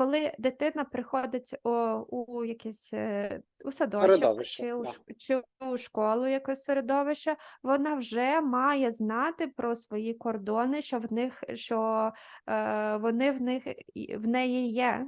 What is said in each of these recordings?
коли дитина приходить у, у якийсь е, у садочок чи у, да. чи у школу якесь середовище, вона вже має знати про свої кордони, що в них що е, вони в них в неї є.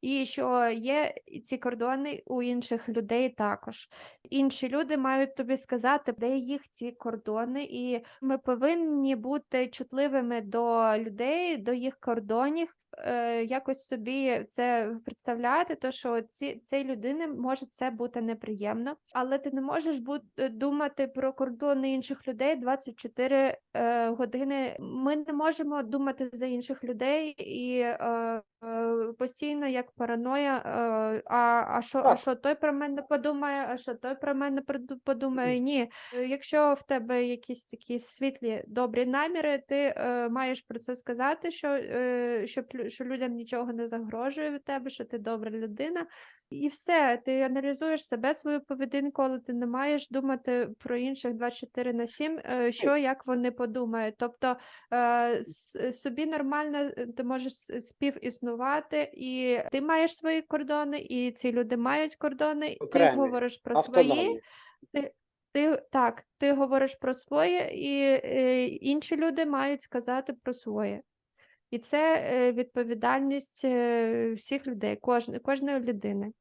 І що є ці кордони у інших людей також. Інші люди мають тобі сказати, де їх ці кордони, і ми повинні бути чутливими до людей, до їх кордонів, е, якось собі це представляти, то що ці цій людини може це бути неприємно, але ти не можеш бути думати про кордони інших людей 24 е, години. Ми не можемо думати за інших людей і е, е, постійно як параноя. Е, а, а що, а що той про мене подумає, а що той про мене подумає? Ні. Е, Якщо в тебе якісь такі світлі добрі наміри, ти е, маєш про це сказати, що, е, лю- що людям нічого не загрожує від тебе, що ти добра людина. І все, ти аналізуєш себе, свою поведінку, але ти не маєш думати про інших 24 на 7, е, що як вони подумають. Тобто собі нормально ти можеш співіснувати, і ти маєш свої кордони, і ці люди мають кордони, і ти Окремі, говориш про свої. Автономні. Ти так, ти говориш про своє, і е, інші люди мають сказати про своє. І це е, відповідальність е, всіх людей, кожної, кожної людини.